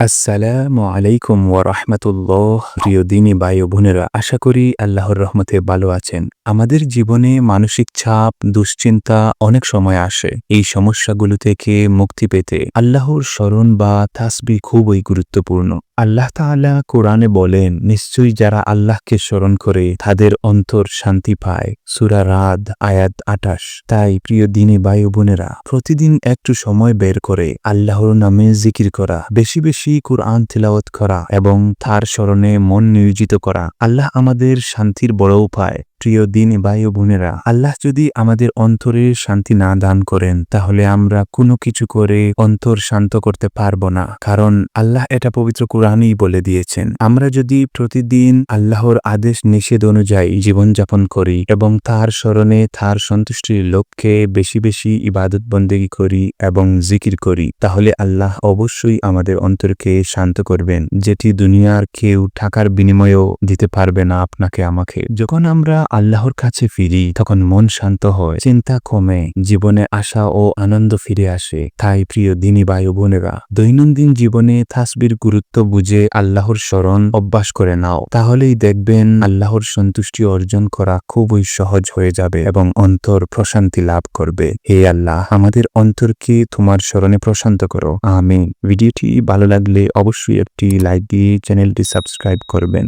আসসালামু আলাইকুম ওয়া রাহমাতুল্লাহ, প্রিয় দিনী ভাই বোনেরা, আশা করি আল্লাহর রহমতে ভালো আছেন। আমাদের জীবনে মানসিক চাপ, দুশ্চিন্তা অনেক সময় আসে। এই সমস্যাগুলো থেকে মুক্তি পেতে আল্লাহর স্মরণ বা তাসবি খুবই গুরুত্বপূর্ণ। আল্লাহ তাআলা কোরআনে বলেন, নিশ্চয়ই যারা আল্লাহকে স্মরণ করে তাদের অন্তর শান্তি পায়। সুরা রাদ, আয়াত আটাশ তাই প্রিয় দিনে বায়ু বোনেরা, প্রতিদিন একটু সময় বের করে আল্লাহর নামে জিকির করা, বেশি বেশি কোরআন তিলাওয়াত করা এবং তার স্মরণে মন নিয়োজিত করা, আল্লাহ আমাদের শান্তির বড় উপায়। প্রিয় দিন ভাই ও বোনেরা, আল্লাহ যদি আমাদের অন্তরে শান্তি না দান করেন, তাহলে আমরা কোনো কিছু করে অন্তর শান্ত করতে পারব না। কারণ আল্লাহ এটা পবিত্র কোরআনই বলে দিয়েছেন, আমরা যদি প্রতিদিন আল্লাহর আদেশ নিষেধ অনুযায়ী জীবনযাপন করি এবং তার স্মরণে তার সন্তুষ্টির লক্ষ্যে বেশি বেশি ইবাদত বন্দেগি করি এবং জিকির করি, তাহলে আল্লাহ অবশ্যই আমাদের অন্তরকে শান্ত করবেন, যেটি দুনিয়ার কেউ টাকার বিনিময়েও দিতে পারবে না আপনাকে, আমাকে। যখন আমরা আল্লাহর কাছে ফিরি, তখন মন শান্ত হয়। চিন্তা কমে, জীবনে আশা ও আনন্দ ফিরে আসে। তাই প্রিয় দিনী বায়ু বোনেরা, দৈনন্দিন জীবনে তাসবির গুরুত্ব বুঝে আল্লাহর স্মরণ অভ্যাস করে নাও। তাহলেই দেখবেন আল্লাহর সন্তুষ্টি অর্জন করা খুবই সহজ হয়ে যাবে এবং অন্তর প্রশান্তি লাভ করবে। হে আল্লাহ, আমাদের অন্তরকে তোমার স্মরণে প্রশান্ত করো। আমিন। ভিডিওটি ভালো লাগলে অবশ্যই একটি লাইক দিয়ে চ্যানেলটি সাবস্ক্রাইব করবেন।